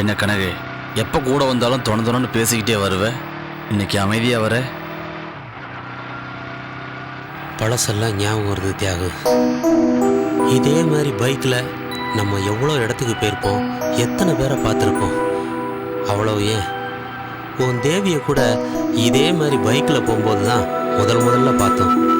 என்ன கனகு எப்போ கூட வந்தாலும் தொண பேசிக்கிட்டே வருவேன் இன்னைக்கு அமைதியாக வர? பழசெல்லாம் ஞாபகம் வருது தியாகு. இதே மாதிரி பைக்கில் நம்ம எவ்வளோ இடத்துக்கு போயிருப்போம் எத்தனை பேரை பார்த்துருப்போம்? அவ்வளோ ஏன்? உன் தேவியை கூட இதே மாதிரி பைக்கில் போகும்போது தான் முதல் முதல்ல பார்த்தோம்.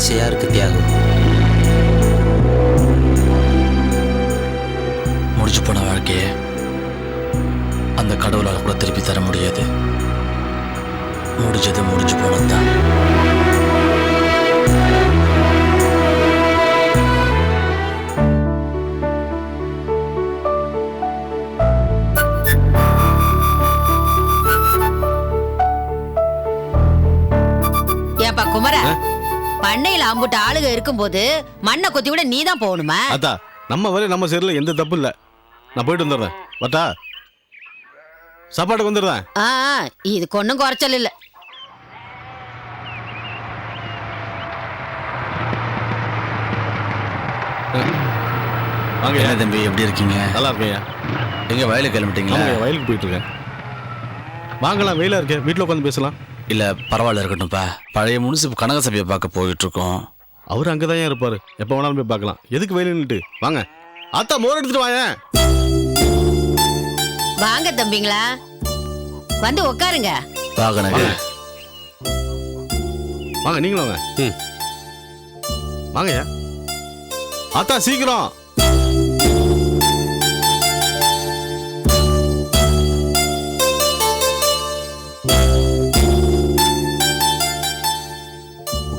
ஆசையாக இருக்கு தியாகு. முடிச்சு போன வாழ்க்கைய அந்த கடவுளால் கூட திருப்பி தர முடியாது. முடிஞ்சது முடிஞ்சு போனது தான் பண்ணையில அம்புட்டு ஆளுக இருக்கும்போது மண்ணை கொத்தி விட நீ தான் போகணுமா? அத்தா நம்ம வரை நம்ம சைடில் எந்த தப்பு இல்லை. நான் போயிட்டு வந்துடுறேன். பட்டா சாப்பாட்டுக்கு வந்துடுறேன். ஆ ஆ, இதுக்கு ஒன்றும் குறைச்சல் இல்ல. வாங்க என்ன தம்பி எப்படி இருக்கீங்க? நல்லா இருக்கேன் எங்க வயலுக்கு கிளம்பிட்டீங்களா? வயலுக்கு போயிட்டு இருக்கேன். வாங்கலாம் வெயிலாக இருக்கேன் வீட்டில் உட்காந்து பேசலாம். இல்ல பரவாயில்ல இருக்கட்டும்ப்பா. பழைய முனிசிபல் கனகசபையை பார்க்க போயிட்டு இருக்கோம் அவர் அங்கே தான் இருப்பார்? எப்போ வேணாலும் போய் பார்க்கலாம். எதுக்கு வெயிலுன்னுட்டு வாங்க. அத்தா மோர் எடுத்துட்டு வாங்க வாங்க தம்பிங்களா. வந்து உட்காருங்க வா கனகு வாங்க. நீங்களும் வாங்க. ம். வாங்கய்யா. அத்தா சீக்கிரம்.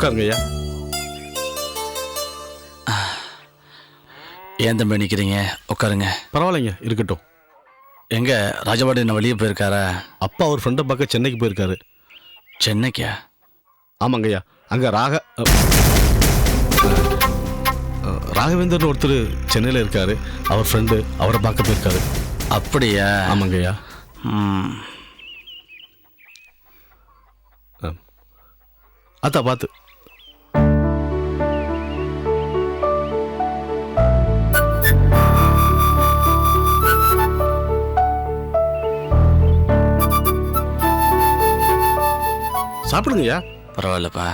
உட்காருங்க ஐயா. ஏன் தம்பி நிக்கிறீங்க? உட்காருங்க. பரவாயில்லைங்க இருக்கட்டும். எங்க? ராஜபாடி என்ன வெளியே போயிருக்காரா? அப்பா ஒரு ஃப்ரெண்டை பார்க்க சென்னைக்கு போயிருக்காரு. சென்னைக்கா? ஆமாங்க ஐயா. அங்கே ராக ராகவேந்தர்னு ஒருத்தர் சென்னையில் இருக்காரு. அவர் ஃப்ரெண்டு அவரை பார்க்க போயிருக்காரு. அப்படியா? ஆமாங்க ஐயா. ம். அத்தா பார்த்து. சாப்பிடுங்க ஐயா பரவாயில்லப்பா.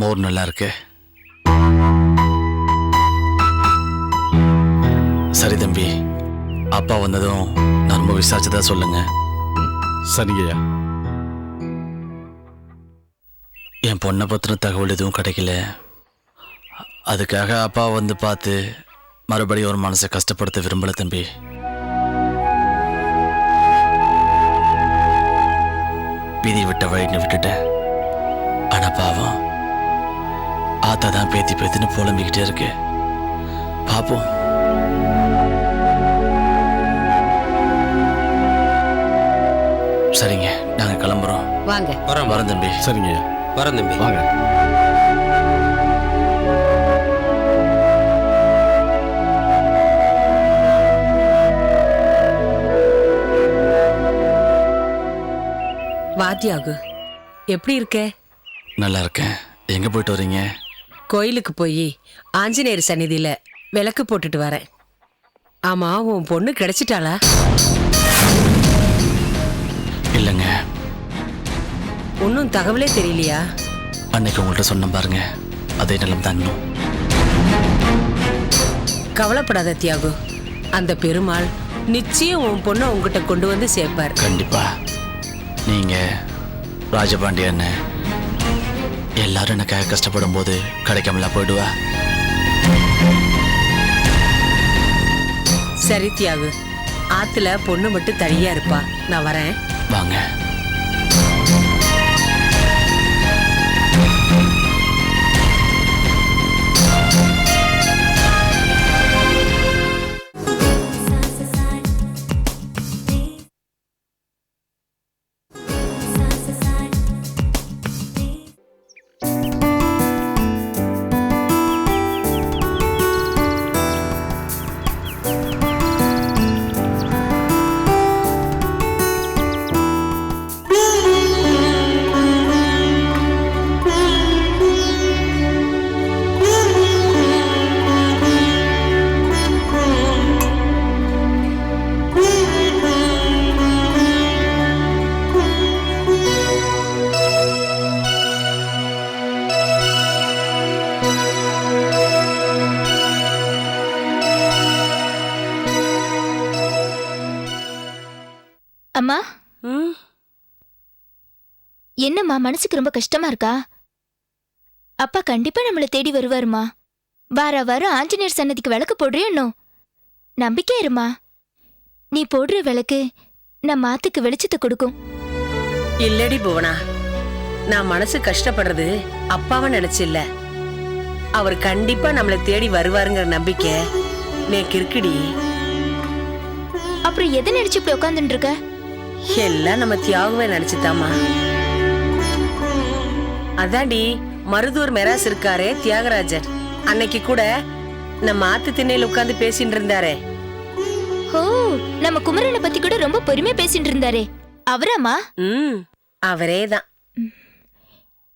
மோர் நல்லா இருக்கு சரி தம்பி அப்பா வந்ததும் நான் ரொம்ப விசாரிச்சதா சொல்லுங்க. சரிங்க ஐயா என் பொண்ணை பற்றின தகவல் எதுவும் கிடைக்கல. அதுக்காக அப்பா வந்து பார்த்து மறுபடியும் ஒரு மனசை கஷ்டப்படுத்த விரும்பல தம்பி. விதி விட்ட வழின்னு விட்டுட்டேன் ஆனா பாவம் ஆத்தா தான் பேத்தி பேத்தின்னு புலம்பிக்கிட்டே இருக்கு. பாப்போம். சரிங்க நாங்க கிளம்புறோம். வாங்க. வரோம். வரேன் தம்பி. சரிங்க. வரேன் தம்பி. வாங்க. வாத்தியாகு எப்படி இருக்க? நல்லா இருக்கேன் எங்க போயிட்டு வர்றீங்க கோயிலுக்கு போய் ஆஞ்சநேயர் சந்நிதியில விளக்கு போட்டுட்டு வரேன். ஆமா உன் பொண்ணு கிடைச்சிட்டாளா? இல்லைங்க. ஒன்றும் தகவலே தெரியலையா? அன்னைக்கு உங்கள்கிட்ட சொன்னேன் பாருங்க. அதே நிலம் தான் இன்னும். கவலைப்படாத தியாகு. அந்த பெருமாள் நிச்சயம் உன் பொண்ணை உங்ககிட்ட கொண்டு வந்து சேர்ப்பார். கண்டிப்பா. நீங்க ராஜபாண்டி அண்ணன் எல்லாரும் எனக்காக கஷ்டப்படும் போது கிடைக்காமல போயிடுவா? சரி தியாகு ஆத்துல பொண்ணு மட்டும் தனியா இருப்பா. நான் வரேன். வாங்க. அம்மா? ம் என்னம்மா மனசுக்கு ரொம்ப கஷ்டமா இருக்கா? அப்பா கண்டிப்பா நம்மள தேடி வருவாருமா வார வாரம் ஆஞ்சநேயர் சன்னதிக்கு விளக்கு போடுறியோ நம்பிக்கை இருமா நீ போடுற விளக்கு நம்ம ஆத்துக்கு வெளிச்சத்தை கொடுக்கும். இல்லடி புவனா. நான் மனசு கஷ்டப்படுறது அப்பாவை நினைச்சு இல்ல அவர் கண்டிப்பா நம்மளை தேடி வருவாருங்கிற நம்பிக்கை நேக்கு இருக்குடி அப்புறம் எதை நினைச்சு இப்படி உட்காந்துட்டு இருக்க எல்லாம் நம்ம தியாகவே நினைச்சுதாம்மா. அதாண்டி மருதூர் மெராஸ் இருக்காரே தியாகராஜர். அன்னைக்கு கூட நம்ம ஆத்து திண்ணையில உட்கார்ந்து பேசிட்டு இருந்தாரே. ஓ நம்ம குமரனை பத்தி கூட ரொம்ப பொறுமையா பேசிட்டு இருந்தாரே. அவராமா ம் அவரே தான்.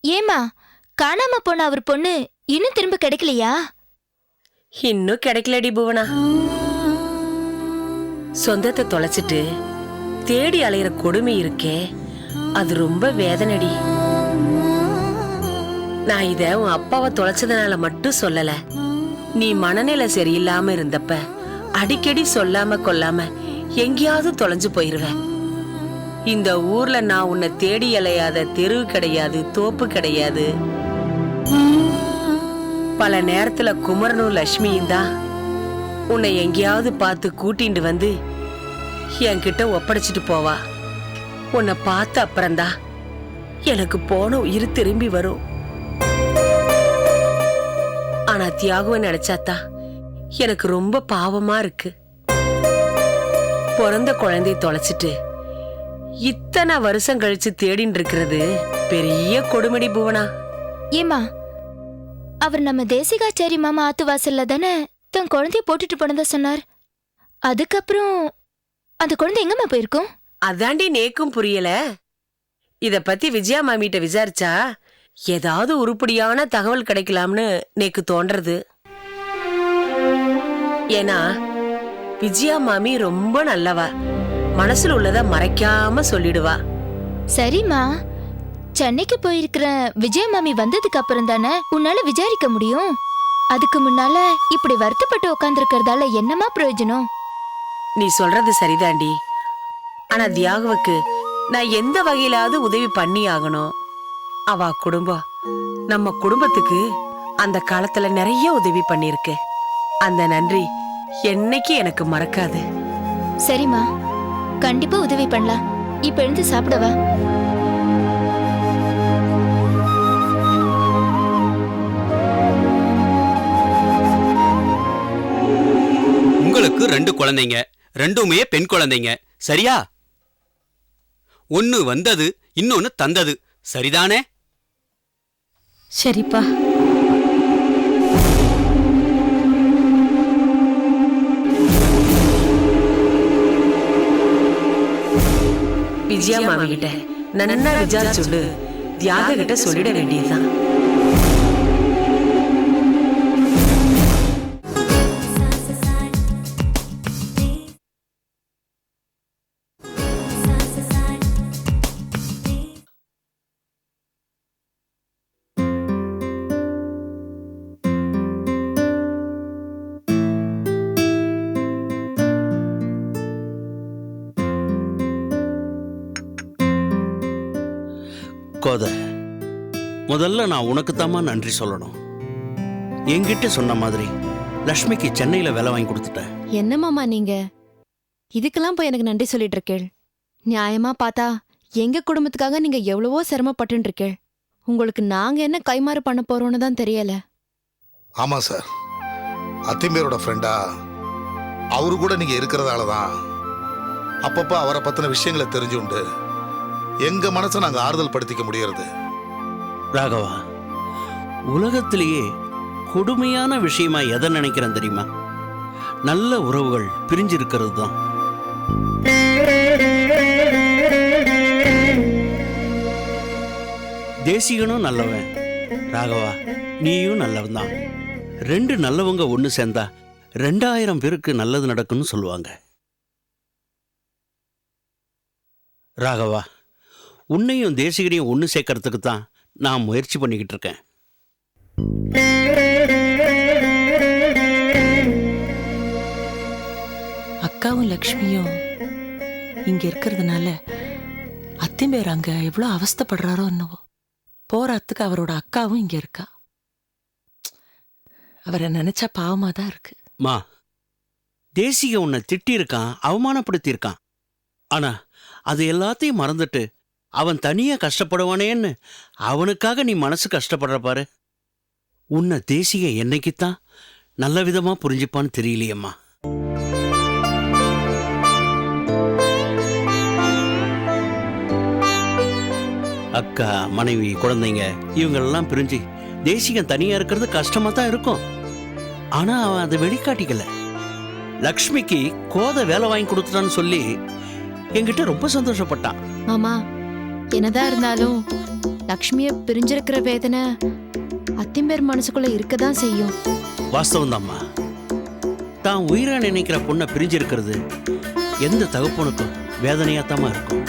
ஏமா காணாம போன அவர் பொண்ணு இன்னும் திரும்ப கிடைக்கலையா? இன்னும் கிடைக்கலடி புவனா. சொந்தத்தை தொலைச்சிட்டு தேடி அலையிற கொடுமை இருக்கே. அது ரொம்ப வேதனடி. நான் இத உன் அப்பாவை தொலைச்சதுனால மட்டும் சொல்லல. நீ மனநிலை சரியில்லாம இருந்தப்ப அடிக்கடி சொல்லாம கொல்லாம எங்கேயாவது தொலைஞ்சு போயிருவேன் இந்த ஊர்ல நான் உன்னை தேடி அலையாத தெருவு கிடையாது தோப்பு கிடையாது. பல நேரத்துல குமரனும் லட்சுமியும் தான் உன்னை எங்கேயாவது பார்த்து கூட்டிட்டு வந்து என்கிட்ட ஒப்படைச்சிட்டு போவா. உன்னை பார்த்த அப்புறம்தா எனக்கு போன உயிர் திரும்பி வரும். ஆனா தியாகுவை நினைச்சாத்தா எனக்கு ரொம்ப பாவமா இருக்கு. பிறந்த குழந்தைய தொலைச்சிட்டு இத்தனை வருஷம் கழிச்சு தேடின்னு இருக்கிறது பெரிய கொடுமடி புவனா. ஏமா அவர் நம்ம தேசிகாச்சாரி மாமா ஆத்து வாசல்ல தானே தன் குழந்தைய போட்டுட்டு போனதா சொன்னார். அதுக்கப்புறம் அந்த குழந்தை எங்கம்மா போயிருக்கும்? அதாண்டி நேக்கும் புரியல. இத பத்தி விஜயா மாமிட்ட விசாரிச்சா ஏதாவது உருப்படியான தகவல் கிடைக்கலாம்னு நேக்கு தோன்றது. ஏன்னா விஜயா மாமி ரொம்ப நல்லவா. மனசுல உள்ளத மறைக்காம சொல்லிடுவா. சரிம்மா. சென்னைக்கு போயிருக்கிற விஜய மாமி வந்ததுக்கு அப்புறம் தானே உன்னால விசாரிக்க முடியும்? அதுக்கு முன்னால இப்படி வருத்தப்பட்டு உட்காந்துருக்கறதால என்னமா பிரயோஜனம்? நீ சொல்றது சரிதாண்டி. ஆனா தியாகுவுக்கு நான் எந்த வகையிலாவது உதவி பண்ணி ஆகணும் அவ குடும்பம். நம்ம குடும்பத்துக்கு அந்த காலத்துல நிறைய உதவி பண்ணிருக்கு அந்த நன்றி என்னைக்கு எனக்கு மறக்காது. சரிம்மா. கண்டிப்பா உதவி பண்ணலாம். இப்ப எழுந்து சாப்பிடவா உங்களுக்கு ரெண்டு குழந்தைங்க. ரெண்டுமே பெண் குழந்தைங்க. சரியா? ஒன்னு வந்தது இன்னொன்னு தந்தது. சரிதானே? சரிப்பா. விஜயா மாமி கிட்ட நன்னா விசாரிச்சுண்டு தியாக கிட்ட சொல்லிட வேண்டியதுதான். கோத முதல்ல நான் உனக்கு நன்றி சொல்லணும். என்கிட்ட சொன்ன மாதிரி லக்ஷ்மிக்கு சென்னையில வேலை வாங்கி கொடுத்துட்டேன். என்ன மாமா நீங்க? இதுக்கெல்லாம் போய் எனக்கு நன்றி சொல்லிட்டு இருக்கேள். நியாயமா பார்த்தா எங்க குடும்பத்துக்காக நீங்க எவ்வளவோ சிரமப்பட்டு இருக்கேள். உங்களுக்கு நாங்க என்ன கைமாறு பண்ண போறோம்னு தான் தெரியல. ஆமாம் சார் அத்திம்பேரோட ஃப்ரெண்டா அவரு கூட நீங்கள் இருக்கிறதால தான் அப்பப்போ அவரை பற்றின விஷயங்களை தெரிஞ்சுண்டு எங்க மனசை நாங்க ஆறுதல் படுத்திக்க முடியறது? ராகவா உலகத்திலேயே கொடுமையான விஷயமா எதை நினைக்கிறேன் தெரியுமா? நல்ல உறவுகள் பிரிஞ்சிருக்கிறது தான் தேசிகனும் நல்லவன். ராகவா நீயும் நல்லவன் தான் ரெண்டு நல்லவங்க ஒன்று சேர்ந்தா ரெண்டாயிரம் பேருக்கு நல்லது நடக்கும்னு சொல்லுவாங்க. ராகவா உன்னையும் தேசிகனையும் ஒன்று சேர்க்கறதுக்கு தான் நான் முயற்சி பண்ணிக்கிட்டு இருக்கேன். அக்காவும் லக்ஷ்மியும் இங்க இருக்கிறதுனால அத்திம்பேர் அங்க எவ்வளவு அவஸ்தைப்படுறாரோ என்னவோ. போராத்துக்கு அவரோட அக்காவும் இங்க இருக்கா. அவரை நினைச்சா பாவமா தான் இருக்கு. மா தேசிக உன்னை திட்டியிருக்கான் அவமானப்படுத்தியிருக்கான். ஆனா அது எல்லாத்தையும் மறந்துட்டு அவன் தனியாக கஷ்டப்படுவானேன்னு. அவனுக்காக நீ மனசு கஷ்டப்படுற பாரு. உன்னை தேசிய என்னைக்குத்தான் நல்ல விதமாக புரிஞ்சுப்பான்னு தெரியலையேம்மா. அக்கா மனைவி குழந்தைங்க இவங்களெல்லாம் பிரிஞ்சு தேசிகம் தனியாக இருக்கிறது கஷ்டமாக தான் இருக்கும். ஆனால் அவன் அதை வெளிக்காட்டிக்கல. லக்ஷ்மிக்கு கோதை வேலை வாங்கி கொடுத்துட்டான்னு சொல்லி என்கிட்ட ரொம்ப சந்தோஷப்பட்டான். மாமா என்னதான் இருந்தாலும் லக்ஷ்மிய பிரிஞ்சிருக்கிற வேதனை அத்திம்பேர் மனசுக்குள்ள இருக்கதான் செய்யும். வாஸ்தவம் தான்மா தான் உயிரா நினைக்கிற பொண்ணை பிரிஞ்சிருக்கிறது எந்த தகப்பனுக்கும் வேதனையாத்தாமா இருக்கும்.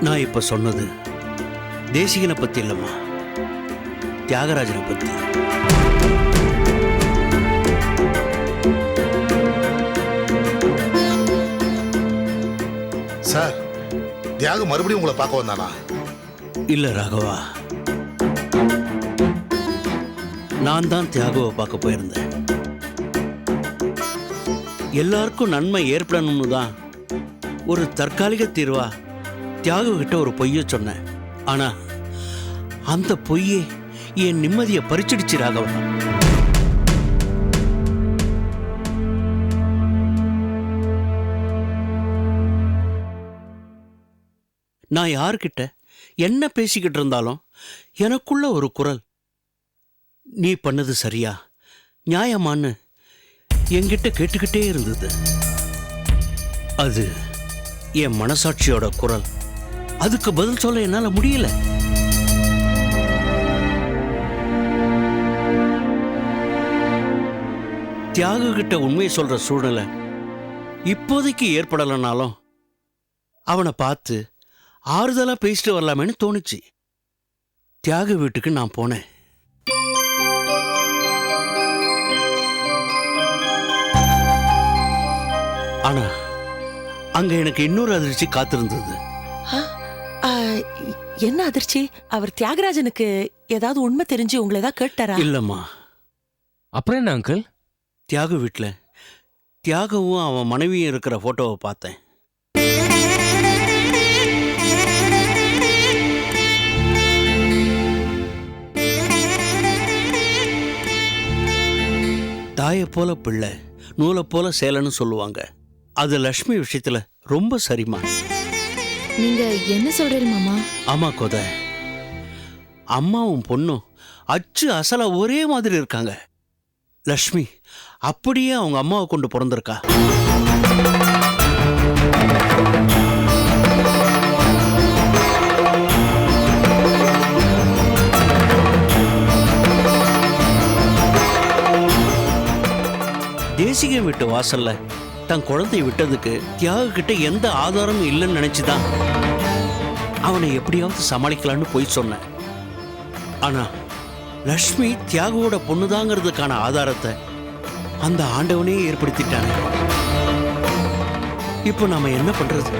நான் இப்ப சொன்னது தேசிகனை பத்தி இல்லம்மா. தியாகராஜனை பத்தி. சார் தியாக மறுபடியும் உங்களை பார்க்க வந்தானா? இல்ல ராகவா. நான் தான் தியாகுவை பார்க்க போயிருந்தேன். எல்லாருக்கும் நன்மை ஏற்படணும்னு தான் ஒரு தற்காலிக தீர்வா தியாகு கிட்ட ஒரு பொய்ய சொன்னேன். ஆனா அந்த பொய்யே என் நிம்மதியை பறிச்சிடுச்சு ராகவா. நான் யார்கிட்ட என்ன பேசிக்கிட்டு இருந்தாலும் எனக்குள்ள ஒரு குரல் நீ பண்ணது சரியா? நியாயமான்னு என்கிட்ட கேட்டுக்கிட்டே இருந்தது. அது என் மனசாட்சியோட குரல். அதுக்கு பதில் சொல்ல என்னால் முடியல. தியாக கிட்ட உண்மையை சொல்ற சூழ்நிலை இப்போதைக்கு ஏற்படலைனாலும் அவனை பார்த்து ஆறுதலா பேசிட்டு வரலாமேன்னு தோணுச்சு. தியாக வீட்டுக்கு நான் போனேன். ஆனா அங்க எனக்கு இன்னொரு அதிர்ச்சி காத்திருந்தது. ஆ, என்ன அதிர்ச்சி? அவர் தியாகராஜனுக்கு ஏதாவது உண்மை தெரிஞ்சு உங்களை ஏதாவது கேட்டாரா? இல்லம்மா. அப்புறம் என்ன அங்கிள்? தியாகு வீட்டுல தியாகவும் அவன் மனைவியும் இருக்கிற போட்டோவை பார்த்தேன். தாயை போல பிள்ளை நூலை போல சேலைன்னு சொல்லுவாங்க. அது லக்ஷ்மி விஷயத்துல ரொம்ப சரிமா. நீங்க என்ன சொல்றீங்க மாமா? ஆமா கொத. அம்மாவும் பொண்ணும் அச்சு அசலா ஒரே மாதிரி இருக்காங்க. லக்ஷ்மி அப்படியே அவங்க அம்மாவை கொண்டு பிறந்திருக்கா. தேசிகம் விட்டு வாசல்ல தன் குழந்தையை விட்டதுக்கு தியாக கிட்ட எந்த ஆதாரமும் இல்லைன்னு நினைச்சுதான். அவனை எப்படியாவது சமாளிக்கலான்னு போய் சொன்னேன். ஆனா லக்ஷ்மி தியாகுவோட பொண்ணுதாங்கிறதுக்கான ஆதாரத்தை அந்த ஆண்டவனே ஏற்படுத்திட்டானே. இப்போ நாம என்ன பண்றது?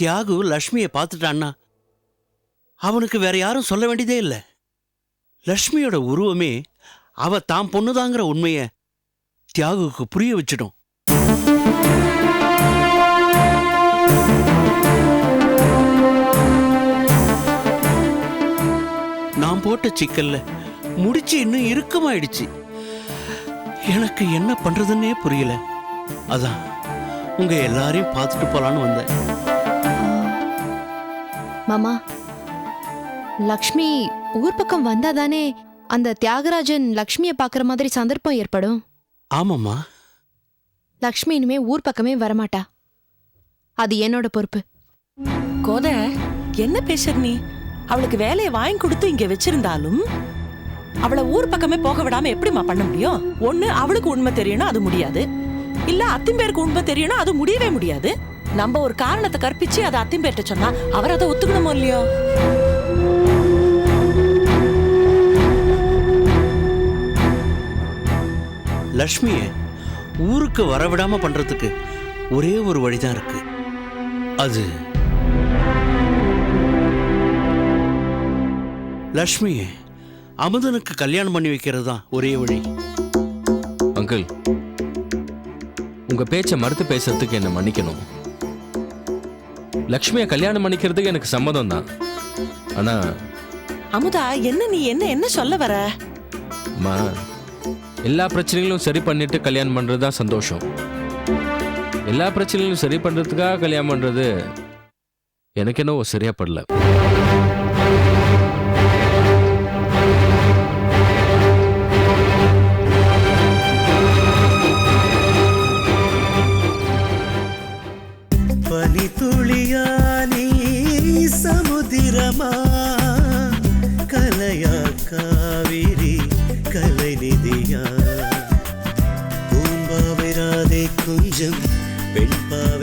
தியாகு லக்ஷ்மியை பார்த்துட்டான்னா அவனுக்கு வேற யாரும் சொல்ல வேண்டியதே இல்லை. லக்ஷ்மியோட உருவமே அவ தான் பொண்ணுதாங்கிற உண்மைய தியாகுக்கு புரிய வச்சிடும். நான் போட்ட சிக்கல்ல முடிச்சு இன்னும் இறுக்கமாயிடுச்சு. எனக்கு என்ன பண்றதுன்னே புரியல. அதான் உங்க எல்லாரையும் பார்த்துட்டு போலான்னு வந்தேன். மாமா லக்ஷ்மி ஊர் பக்கம் வந்தாதானே அந்த தியாகராஜன் லக்ஷ்மிய பாக்குற மாதிரி சந்தர்ப்பம் ஏற்படும்? ஆமாம்மா. லக்ஷ்மி இனிமே ஊர் பக்கமே வரமாட்டா. அது என்னோட பொறுப்பு. கோத என்ன பேசுற நீ? அவளுக்கு வேலையை வாங்கி கொடுத்து இங்க வச்சிருந்தாலும் அவளை ஊர் பக்கமே போக விடாம எப்படிம்மா பண்ண முடியும்? ஒண்ணு அவளுக்கு உண்மை தெரியணும் அது முடியாது. இல்ல அத்திம்பேருக்கு உண்மை தெரியணும் அது முடியவே முடியாது. நம்ம ஒரு காரணத்தை கற்பிச்சு அதை அத்திம்பேர்ட்ட சொன்னா அவர் அதை ஒத்துக்கணுமோ இல்லையோ? லக்ஷ்மியை ஊருக்கு வரவிடாம பண்றதுக்கு ஒரே ஒரு வழிதான் இருக்கு. அது லக்ஷ்மியை அமுதனுக்கு கல்யாணம் பண்ணி வைக்கிறது தான் ஒரே வழி. அங்கிள் உங்க பேச்சை மறுத்து பேசுறதுக்கு என்ன மன்னிக்கணும். லக்ஷ்மியை கல்யாணம் பண்ணிக்கிறதுக்கு எனக்கு சம்மதம் தான் ஆனா அமுதா என்ன நீ என்ன என்ன சொல்ல வர? அம்மா எல்லா பிரச்சனைகளும் சரி பண்ணிட்டு கல்யாணம் பண்ணுறது தான் சந்தோஷம். எல்லா பிரச்சனைகளும் சரி பண்ணுறதுக்காக கல்யாணம் பண்ணுறது எனக்கு என்னவோ சரியாக படல.